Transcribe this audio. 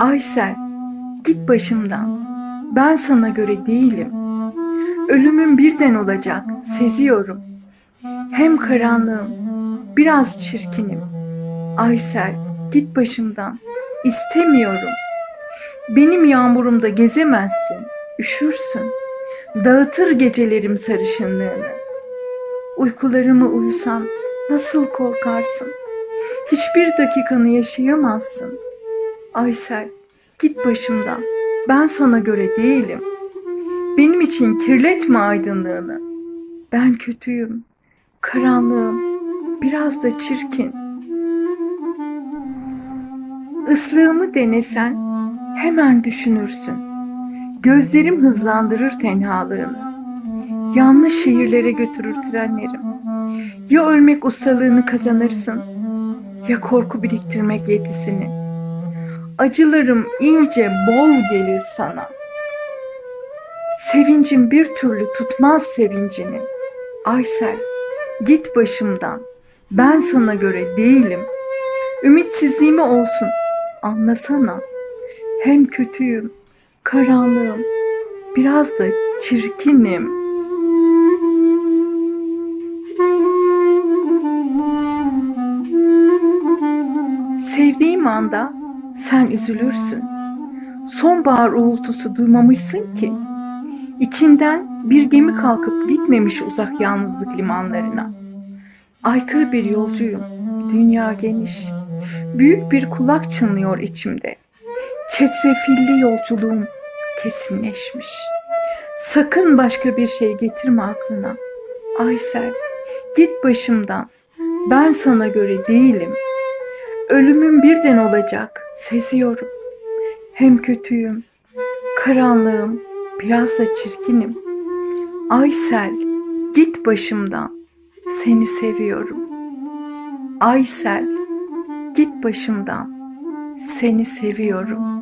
Aysel, git başımdan. Ben sana göre değilim. Ölümüm birden olacak, seziyorum. Hem karanlığım, biraz çirkinim. Aysel, git başımdan. İstemiyorum. Benim yağmurumda gezemezsin, üşürsün. Dağıtır gecelerim sarışınlığını. Uykularımı uyusan nasıl korkarsın? Hiçbir dakikanı yaşayamazsın. Aysel, git başımdan. Ben sana göre değilim. Benim için kirletme aydınlığını. Ben kötüyüm, karanlığım, biraz da çirkin. Islığımı denesen hemen düşünürsün. Gözlerim hızlandırır tenhalığını. Yanlış şehirlere götürür trenlerim. Ya ölmek ustalığını kazanırsın ya korku biriktirmek yetisini. Acılarım iyice bol gelir sana. Sevincim bir türlü tutmaz sevincini. Aysel, git başımdan. Ben sana göre değilim. Ümitsizliğimi olsun. Anlasana. Hem kötüyüm, karanlığım, biraz da çirkinim. Sevdiğim anda sen üzülürsün. Sonbahar uğultusu duymamışsın ki. İçinden bir gemi kalkıp gitmemiş uzak yalnızlık limanlarına. Aykırı bir yolcuyum. Dünya geniş. Büyük bir kulak çınlıyor içimde. Çetrefilli yolculuğum kesinleşmiş. Sakın başka bir şey getirme aklına. Aysel, git başımdan. Ben sana göre değilim. Ölümüm birden olacak, seziyorum. Hem kötüyüm, karanlığım, biraz da çirkinim. Aysel, git başımdan. Seni seviyorum. Aysel, git başımdan. Seni seviyorum.